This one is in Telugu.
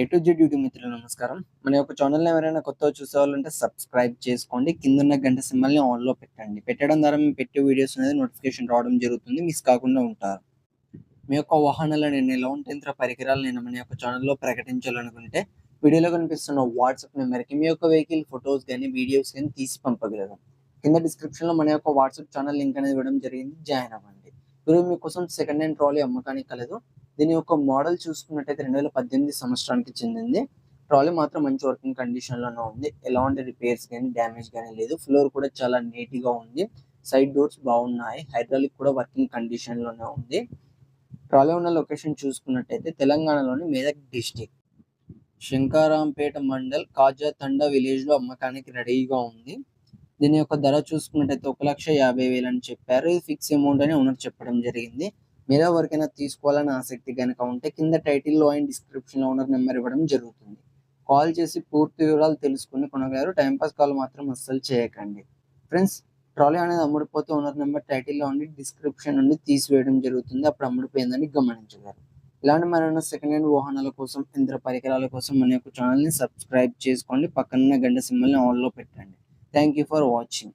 ఏ టు జెడ్ యూట్యూబ్ మిత్రులు నమస్కారం. మన యొక్క ఛానల్ ఎవరైనా కొత్తగా చూసేవాళ్ళంటే సబ్స్క్రైబ్ చేసుకోండి. కింద ఉన్న గంట సింబల్ని ఆన్లో పెట్టండి. పెట్టడం ద్వారా మేము పెట్టే వీడియోస్ అనేది నోటిఫికేషన్ రావడం జరుగుతుంది. మిస్ కాకుండా ఉంటారు. మీ యొక్క వాహనాల నేను ఎలా ఉంటే ఇంత పరికరాలు నేను మన యొక్క ఛానల్లో ప్రకటించాలనుకుంటే వీడియోలో కనిపిస్తున్న వాట్సాప్ నెంబర్కి మీ యొక్క వెహికల్ ఫొటోస్ కానీ వీడియోస్ కానీ తీసి పంపగలరు. కింద డిస్క్రిప్షన్లో మన యొక్క వాట్సాప్ ఛానల్ లింక్ అనేది ఇవ్వడం జరిగింది. జాయిన్ అవ్వండి. ఈరోజు మీకోసం సెకండ్ హ్యాండ్ ట్రాలీ అమ్మకానికి కలదు. దీని యొక్క మోడల్ చూసుకున్నట్టయితే రెండు వేల పద్దెనిమిది సంవత్సరానికి చెందింది. ట్రాలీ మాత్రం మంచి వర్కింగ్ కండిషన్లోనే ఉంది. ఎలాంటి రిపేర్స్ కానీ డ్యామేజ్ కానీ లేదు. ఫ్లోర్ కూడా చాలా నీట్గా ఉంది. సైడ్ డోర్స్ బాగున్నాయి. హైడ్రాలిక్ కూడా వర్కింగ్ కండిషన్లోనే ఉంది. ట్రాలీ ఉన్న లొకేషన్ చూసుకున్నట్టయితే తెలంగాణలోని మేదక్ డిస్టిక్. శంకారాంపేట మండల్ కాజా తండా విలేజ్లో అమ్మకానికి రెడీగా ఉంది. దీని యొక్క ధర చూసుకున్నట్టయితే ఒక లక్ష యాభై వేలు అని చెప్పారు. ఇది ఫిక్స్ అమౌంట్ అని ఓనర్ చెప్పడం జరిగింది. మీరు ఎవరికైనా తీసుకోవాలని ఆసక్తి కనుక ఉంటే కింద టైటిల్లో అండ్ డిస్క్రిప్షన్లో ఓనర్ నెంబర్ ఇవ్వడం జరుగుతుంది. కాల్ చేసి పూర్తి వివరాలు తెలుసుకుని కొనగలరు. టైంపాస్ కాల్ మాత్రం అస్సలు చేయకండి. ఫ్రెండ్స్ ట్రాలీ అనేది అమ్ముడిపోతే ఓనర్ నెంబర్ టైటిల్లో ఉండి డిస్క్రిప్షన్ నుండి తీసివేయడం జరుగుతుంది. అప్పుడు అమ్ముడిపోయిందని గమనించగలరు. ఇలాంటి మరైనా సెకండ్ హ్యాండ్ వాహనాల కోసం ఇంద్ర పరికరాల కోసం మన యొక్క ఛానల్ని సబ్స్క్రైబ్ చేసుకోండి. పక్కన గంట సింబల్ని ఆన్లో పెట్టండి. Thank you for watching